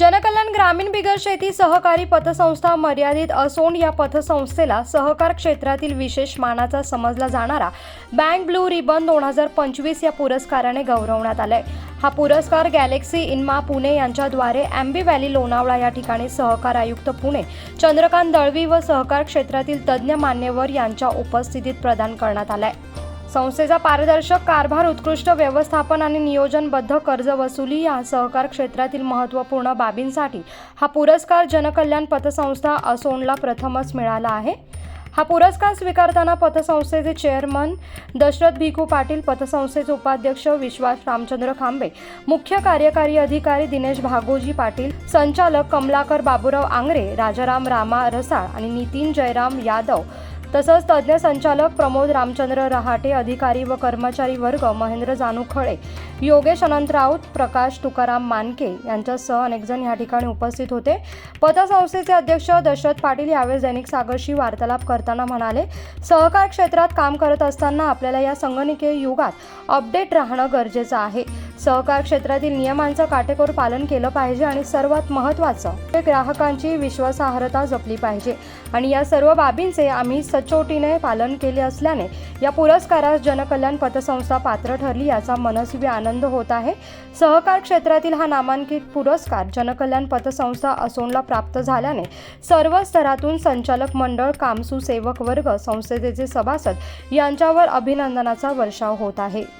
जनकल्याण ग्रामीण बिगर शेती सहकारी पतसंस्था मर्यादित असोन या पतसंस्थेला सहकार क्षेत्रातील विशेष मानाचा समजला जाणारा बँक ब्लू रिबन दोन हजार पंचवीस या पुरस्काराने गौरवण्यात आलाय. हा पुरस्कार गॅलेक्सी इन्मा पुणे यांच्याद्वारे अँबी व्हॅली लोणावळा या ठिकाणी सहकार आयुक्त पुणे चंद्रकांत दळवी व सहकार क्षेत्रातील तज्ज्ञ मान्यवर यांच्या उपस्थितीत प्रदान करण्यात आलाय. संस्थेचा पारदर्शक कारभार उत्कृष्ट व्यवस्थापन आणि नियोजनबद्ध कर्ज वसुली या सहकार क्षेत्रातील महत्त्वपूर्ण बाबींसाठी हा पुरस्कार जनकल्याण पतसंस्था असोनला प्रथमच मिळाला आहे. हा पुरस्कार स्वीकारताना पतसंस्थेचे चेअरमन दशरथ भिकू पाटील पतसंस्थेचे उपाध्यक्ष विश्वास रामचंद्र खांबे मुख्य कार्यकारी अधिकारी दिनेश भागोजी पाटील संचालक कमलाकर बाबूराव आंगरे राजाराम रामा रसाळ आणि नितीन जयराम यादव तसंच तज्ज्ञ संचालक प्रमोद रामचंद्र रहाटे अधिकारी व कर्मचारी वर्ग महेंद्र जानुखळे योगेश अनंत राऊत प्रकाश तुकाराम मानके यांच्यासह अनेकजण या ठिकाणी उपस्थित होते. पतसंस्थेचे अध्यक्ष दशरथ पाटील यावेळी दैनिक सागरशी वार्तालाप करताना म्हणाले सहकार क्षेत्रात काम करत असताना आपल्याला या संगणकीय युगात अपडेट राहणं गरजेचं आहे. सहकार क्षेत्रातील नियमांचं काटेकोर पालन केलं पाहिजे आणि सर्वात महत्त्वाचं ते ग्राहकांची विश्वासार्हता जपली पाहिजे. आणि या सर्व बाबींचे आम्ही सचोटीने पालन केले असल्याने या पुरस्कारास जनकल्याण पतसंस्था पात्र ठरली याचा मनस्वी आनंद होत आहे. सहकार क्षेत्रातील हा नामांकित पुरस्कार जनकल्याण पतसंस्था असोनला प्राप्त झाल्याने सर्व स्तरातून संचालक मंडळ कामसू सेवक वर्ग संस्थेचे सभासद यांच्यावर अभिनंदनाचा वर्षाव होत आहे.